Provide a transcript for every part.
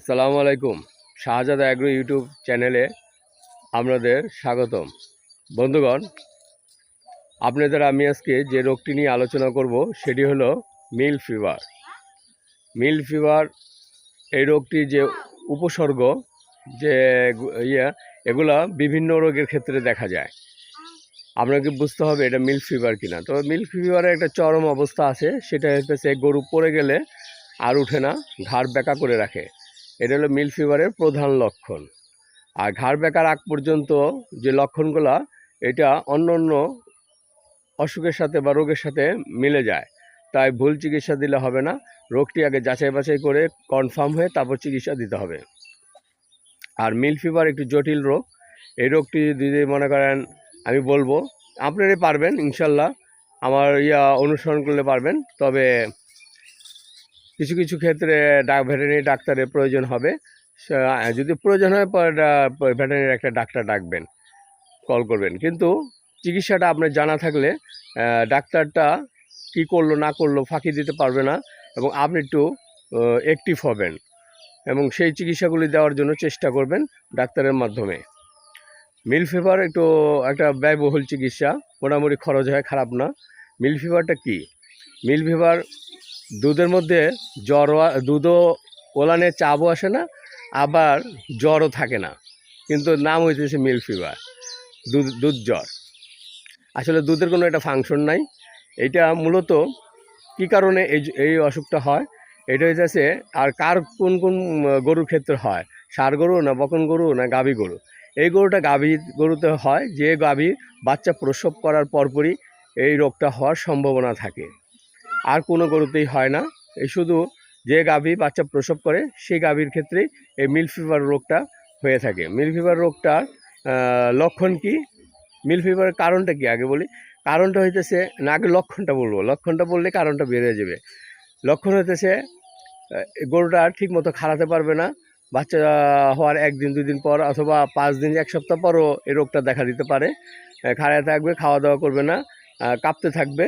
আসসালামু আলাইকুম। শাহজাদা agro YouTube চ্যানেলে আপনাদের স্বাগতম। বন্ধুগণ, আপনাদের আমি আজকে যে রোগটি নিয়ে আলোচনা করব, সেটি হলো মিল ফিভার মিল ফিভার এই রোগটি যে উপসর্গ, যে ইয়ে এগুলা বিভিন্ন রোগের ক্ষেত্রে দেখা যায়। আপনাকে বুঝতে হবে এটা মিল ফিভার কিনা। তো মিল ফিভারের একটা চরম অবস্থা আছে, সেটা হচ্ছে গরু পড়ে গেলে আর উঠে না, ঘাড় বেঁকা করে রাখে। এটা হলো মিল ফিভারের প্রধান লক্ষণ। আর ঘাড় বেকার আগ পর্যন্ত যে লক্ষণগুলো, এটা অন্য অন্য অসুখের সাথে বা রোগের সাথে মিলে যায়। তাই ভুল চিকিৎসা দিলে হবে না। রোগটি আগে যাচাই বাছাই করে কনফার্ম হয়ে তারপর চিকিৎসা দিতে হবে। আর মিল ফিভার একটু জটিল রোগ। এই রোগটি যদি মনে করেন, আমি বলব, আপনারাই পারবেন, ইনশাল্লাহ। আমার ইয়া অনুসরণ করলে পারবেন। তবে কিছু কিছু ক্ষেত্রে ভেটেরিনারি ডাক্তারের প্রয়োজন হবে। যদি প্রয়োজন হয় ভেটেরিনারি একটা ডাক্তার ডাকবেন, কল করবেন। কিন্তু চিকিৎসাটা আপনার জানা থাকলে ডাক্তারটা কি করল, না করল, ফাঁকি দিতে পারবে না এবং আপনি একটু অ্যাক্টিভ হবেন এবং সেই চিকিৎসাগুলি দেওয়ার জন্য চেষ্টা করবেন ডাক্তারের মাধ্যমে। মিল ফিভার একটু, একটা ব্যয়বহুল চিকিৎসা, মোটামুটি খরচ হয়, খারাপ না। মিল ফিভারটা কি? মিল ফিভার দুধের মধ্যে জ্বরও আ- দুধও ওলানে চাপও আসে না, আবার জ্বরও থাকে না। কিন্তু নাম হইতেছে মিল ফিভার, দুধ দুধ জ্বর। আসলে দুধের কোনো একটা ফাংশন নাই। এটা মূলত কি কারণে এই এই অসুখটা হয়? এটা হইতেছে আর কার কোন কোন গরুর ক্ষেত্রে হয়? ষাঁড় গরু না বকন গরু না গাভী গরু? এই গরুটা গাভী গরুতে হয়, যে গাভী বাচ্চা প্রসব করার পরপরই এই রোগটা হওয়ার সম্ভাবনা থাকে। আর কোনো গরুতেই হয় না। এই শুধু যে গাভী বাচ্চা প্রসব করে, সেই গাভীর ক্ষেত্রেই এই মিল ফিভার রোগটা হয়ে থাকে। মিল ফিভার রোগটার লক্ষণ কি? মিল ফিভারের কারণটা কি? আগে বলি। কারণটা হইতেছে, না, আগে লক্ষণটা বলব। লক্ষণটা বললে কারণটা বেড়ে যাবে। লক্ষণ হইতেছে গরুটা ঠিক মতো খাড়াতে পারবে না। বাচ্চা হওয়ার একদিন দুই দিন পর অথবা পাঁচ দিন, এক সপ্তাহ পরও এই রোগটা দেখা দিতে পারে। খাড়ায় থাকবে খাওয়া দাওয়া করবে না। কাঁপতে থাকবে,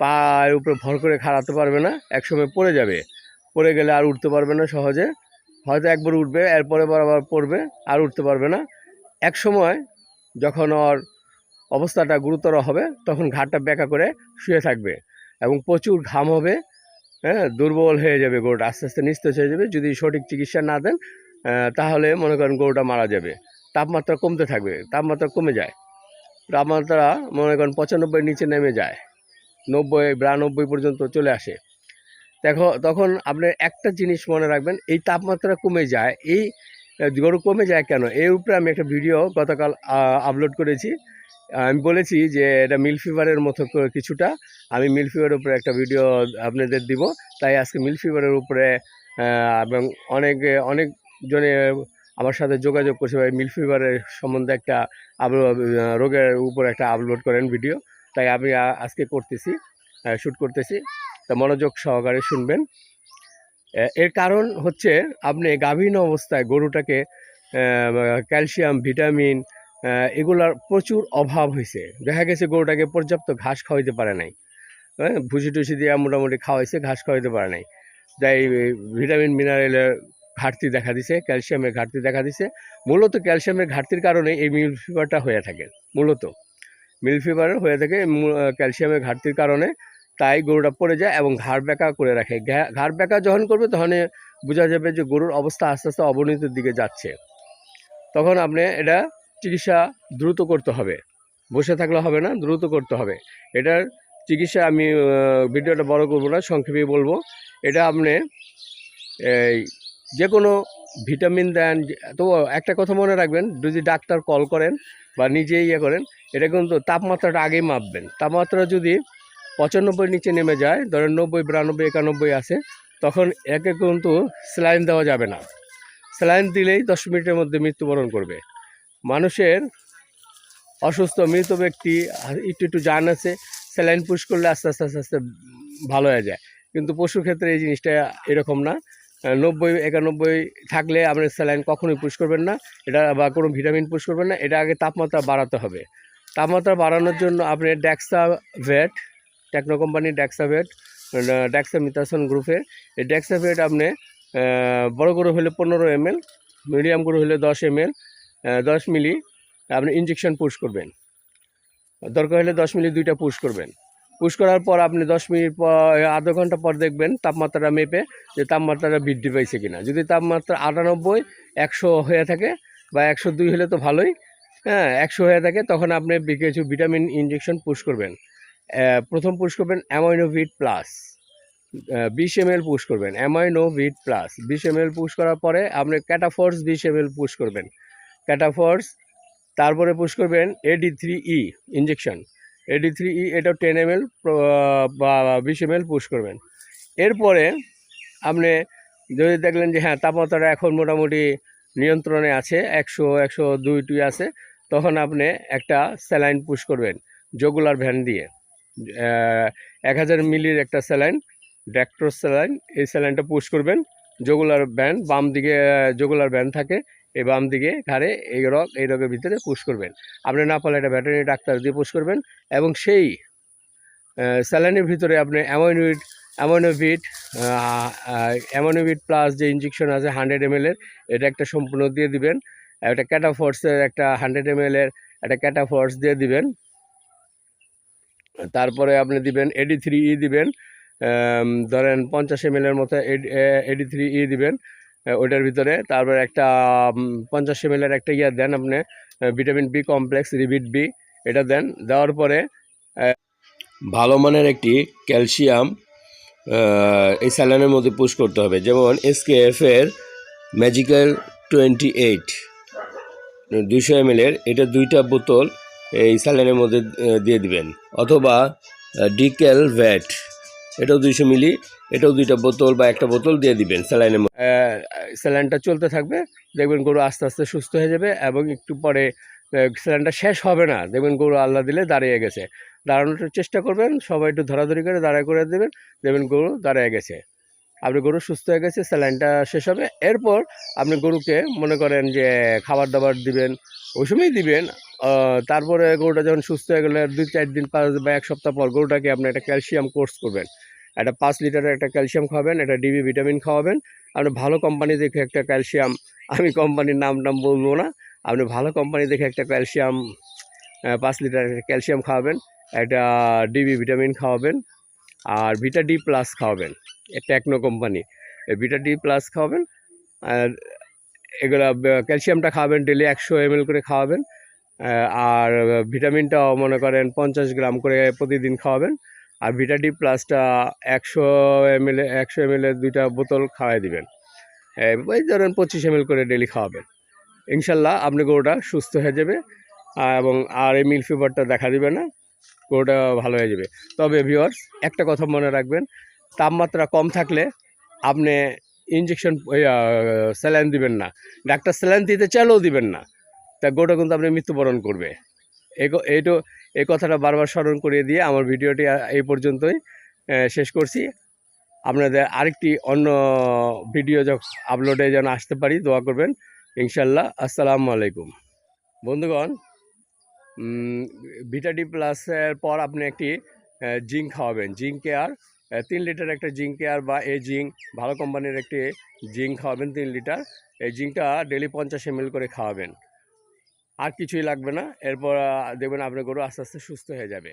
পায়ের উপরে ভর করে খাড়াতে পারবে না, একসময় পড়ে যাবে। পড়ে গেলে আর উঠতে পারবে না সহজে। হয়তো একবার উঠবে, এরপরে বার আবার পড়বে, আর উঠতে পারবে না। এক সময় যখন ওর অবস্থাটা গুরুতর হবে, তখন ঘাটটা বেঁকা করে শুয়ে থাকবে এবং প্রচুর ঘাম হবে হ্যাঁ দুর্বল হয়ে যাবে গরুটা, আস্তে আস্তে নিস্তেজ হয়ে যাবে। যদি সঠিক চিকিৎসা না দেন তাহলে মনে করেন গরুটা মারা যাবে। তাপমাত্রা কমতে থাকবে, তাপমাত্রা কমে যায়। তাপমাত্রা মনে করেন পঁচানব্বই নিচে নেমে যায়। নব্বই, বিরানব্বই পর্যন্ত চলে আসে। দেখো, তখন আপনি একটা জিনিস মনে রাখবেন, এই তাপমাত্রা কমে যায়, এই গরু কমে যায় কেন? এর উপরে আমি একটা ভিডিও গতকাল আপলোড করেছি। আমি বলেছি যে এটা মিল ফিভারের মতো কিছুটা, আমি মিল ফিভারের উপরে একটা ভিডিও আপনাদের দিব। তাই আজকে মিল ফিভারের উপরে এবং অনেক অনেক জনে আমার সাথে যোগাযোগ করছে ভাই মিল ফিভারের সম্বন্ধে একটা রোগের উপর একটা আপলোড করেন ভিডিও তাই আমি আজকে করতেছি শ্যুট করতেছি। তা মনোযোগ সহকারে শুনবেন। এর কারণ হচ্ছে আপনি গাভীন অবস্থায় গরুটাকে ক্যালসিয়াম, ভিটামিন এগুলার প্রচুর অভাব হয়েছে। দেখা গেছে গরুটাকে পর্যাপ্ত ঘাস খাওয়াইতে পারে নাই। হ্যাঁ ভুসি টুসি দিয়ে মোটামুটি খাওয়াইছে, ঘাস খাওয়াইতে পারে নাই। তাই ভিটামিন মিনারেলের ঘাটতি দেখা দিছে ক্যালসিয়ামের ঘাটতি দেখা দিছে। মূলত ক্যালসিয়ামের ঘাটতির কারণে এই মিল ফিভারটা হয়ে থাকে, মূলত। মিল ফিভার হয়ে থাকে ক্যালসিয়ামের ঘাটতির কারণে তাই গরুটা পড়ে যায় এবং ঘাড় ব্যাকা করে রাখে। ঘাড় বেঁকা যখন করবে তখন বোঝা যাবে যে গরুর অবস্থা আস্তে আস্তে অবনতির দিকে যাচ্ছে। তখন আপনি এটা চিকিৎসা দ্রুত করতে হবে। বসে থাকলে হবে না, দ্রুত করতে হবে। এটার চিকিৎসা আমি ভিডিওটা বড় করব না সংক্ষেপে বলব। এটা আপনি এই যে কোনো ভিটামিন দেন তো একটা কথা মনে রাখবেন, যদি ডাক্তার কল করেন বা নিজে ইয়ে করেন, এটা কিন্তু তাপমাত্রাটা আগেই মাপবেন। তাপমাত্রা যদি পঁচানব্বই নিচে নেমে যায়, ধরেন নব্বই, বিরানব্বই, একানব্বই আছে, তখন একে কিন্তু স্যালাইন দেওয়া যাবে না। স্যালাইন দিলেই দশ মিনিটের মধ্যে মৃত্যুবরণ করবে। মানুষের অসুস্থ, মৃত ব্যক্তি একটু একটু জান আছে, স্যালাইন পুশ করলে আস্তে আস্তে আস্তে আস্তে ভালো হয়ে যায়। কিন্তু পশুর ক্ষেত্রে এই জিনিসটা এরকম না। নব্বই, একানব্বই থাকলে আপনি স্যালাইন কখনোই পুশ করবেন না। এটা বা কোনো ভিটামিন পুশ করবেন না। এটা আগে তাপমাত্রা বাড়াতে হবে। তাপমাত্রা বাড়ানোর জন্য আপনি ড্যাক্সা ভেট টেকনো কোম্পানির ড্যাক্সা ভেট ড্যাক্সা মিতাসন গ্রুপের এই ড্যাক্সা ভেট আপনি বড় গরু হলে পনেরো এম মিডিয়াম গরু হলে দশ এম এল দশ মিলি আপনি ইঞ্জেকশন পুশ করবেন। দরকার হলে দশ মিলি দুইটা পুশ করবেন। পুশ করার পর আপনি দশ মিনিট পর আধ ঘণ্টা পর দেখবেন তাপমাত্রাটা মেপে যে তাপমাত্রাটা বৃদ্ধি পাইছে কিনা। যদি তাপমাত্রা আটানব্বই, একশো হয়ে থাকে বা একশো দুই হলে তো ভালোই হ্যাঁ একশো হয়ে থাকে, তখন আপনি কিছু ভিটামিন ইঞ্জেকশন পুশ করবেন। প্রথম পুশ করবেন অ্যামাইনোভিট প্লাস। বিশ এম এল পুশ করবেন অ্যামাইনোভিট প্লাস। বিশ এম এল পুশ করার পরে আপনি ক্যাটাফোর্স বিশ এম পুশ করবেন। ক্যাটাফোর্স, তারপরে পুশ করবেন AD three E injection AD three E এটা টেন এম এল বা বিশ এম এল পুশ করবেন। এরপরে আপনি যদি দেখলেন যে হ্যাঁ তাপমাত্রা এখন মোটামুটি নিয়ন্ত্রণে আছে, একশো একশো দুই টুই আছে, তখন আপনি একটা স্যালাইন পুশ করবেন জগুলার ভ্যান দিয়ে। এক হাজার মিলির একটা স্যালাইন ড্যাক্টর স্যালাইন এই স্যালাইনটা পুশ করবেন জগুলার ব্যান্ড বাম দিকে জগুলার ব্যান্ড থাকে এই বাম দিকে ঘাড়ে এই রক এই রকের ভিতরে পুশ করবেন। আপনি না পারলে একটা ভেটেরিনারি ডাক্তার দিয়ে পুশ করবেন এবং সেই স্যালাইনের ভিতরে আপনি অ্যামোনোইড অ্যামোনোভিট অ্যামোনোভিট প্লাস যে ইঞ্জেকশন আছে হান্ড্রেড এম এর, এটা একটা সম্পূর্ণ দিয়ে দিবেন। একটা ক্যাটাফোর্সের একটা হান্ড্রেড এম এর একটা ক্যাটাফোর্স দিয়ে দিবেন। তারপরে আপনি দিবেন এডি থ্রি ই দিবেন ধরেন পঞ্চাশ এম এর মতো এডি থ্রি ই দিবেন। ওইটার ভিতরে। তারপর একটা পঞ্চাশ এম এর একটা ইয়ে দেন আপনি ভিটামিন বি কমপ্লেক্স রিবিট বি এটা দেন। দেওয়ার পরে ভালো মানের একটি ক্যালসিয়াম এই স্যালানের মধ্যে পুশ করতে হবে। যেমন এসকেএফ এর ম্যাজিক্যাল টোয়েন্টি এইট দুইশো এম এটা দুইটা বোতল এই স্যালানের মধ্যে দিয়ে দিবেন। অথবা ডিকেল ভ্যাট এটাও দুইশো মিলি, এটাও দুইটা বোতল বা একটা বোতল দিয়ে দিবেন স্যালাইনের স্যালাইনটা চলতে থাকবে, দেখবেন গরু আস্তে আস্তে সুস্থ হয়ে যাবে এবং একটু পরে স্যালাইনটা শেষ হবে না। দেখবেন গরু আল্লাহ দিলে দাঁড়িয়ে গেছে। দাঁড়ানোর চেষ্টা করবেন, সবাই একটু ধরাধরি করে দাঁড়ায় করে দেবেন, দেখবেন গরু দাঁড়িয়ে গেছে। আপনি গরু সুস্থ হয়ে গেছে, স্যালাইনটা শেষ হবে। এরপর আপনি গরুকে মনে করেন যে, খাবার দাবার দিবেন, ওই সময়ই দিবেন। তারপরে গরুটা যখন সুস্থ হয়ে গেলে, দুই চার দিন পাঁচ বা এক সপ্তাহ পর গরুটাকে আপনি একটা ক্যালসিয়াম কোর্স করবেন। একটা পাঁচ লিটারের একটা ক্যালসিয়াম খাওয়াবেন, একটা ডিবি ভিটামিন খাওয়াবেন। আপনি ভালো কোম্পানি দেখে একটা ক্যালসিয়াম, আমি কোম্পানির নাম নাম বলব না, আপনি ভালো কোম্পানি দেখে একটা ক্যালসিয়াম পাঁচ লিটার ক্যালসিয়াম খাওয়াবেন, একটা ডিবি ভিটামিন খাওয়াবেন, আর ভিটা ডি প্লাস খাওয়াবেন techno company. Vita D plus খাওয়াবেন, আর এগুলো ক্যালসিয়ামটা খাওয়াবেন ডেলি একশো এম করে খাওয়াবেন আর ভিটামিনটাও মনে করেন পঞ্চাশ গ্রাম করে প্রতিদিন খাওয়াবেন। আর ভিটাডি প্লাসটা একশো এম এল একশো এম এর দুইটা বোতল খাওয়াই দিবেন। এই ধরেন পঁচিশ এম করে ডেলি খাওয়াবেন। ইনশাল্লাহ আপনি গরুটা সুস্থ হয়ে যাবে এবং আর এই মিল ফিভারটা দেখা দিবে না, গরুটা ভালো হয়ে যাবে। তবে ভিওয়ার্স একটা কথা মনে রাখবেন, তাপমাত্রা কম থাকলে আপনি ইঞ্জেকশন স্যালাইন দিবেন না। ডাক্তার স্যালাইন দিতে চাইলেও দিবেন না। তা গোটা কিন্তু আপনি মৃত্যুবরণ করবে। এইটো এই কথাটা বারবার স্মরণ করিয়ে দিয়ে আমার ভিডিওটি এই পর্যন্তই শেষ করছি। আপনাদের আরেকটি অন্য ভিডিও যখন আপলোডে যেন আসতে পারি, দোয়া করবেন। ইনশাল্লাহ, আসসালামু আলাইকুম। বন্ধুগণ ভিটাডি প্লাসের পর আপনি একটি জিঙ্ক খাওয়াবেন। জিঙ্ক কেয়ার তিন লিটার একটা জিঙ্ক কেয়ার বা এই জিঙ্ক, ভালো কোম্পানির একটি জিঙ্ক খাওয়াবেন তিন লিটার। এই জিঙ্কটা ডেলি পঞ্চাশ এম করে খাওয়াবেন। আর কিছুই লাগবে না। এরপর দেখবেন আপনার গরু আস্তে আস্তে সুস্থ হয়ে যাবে।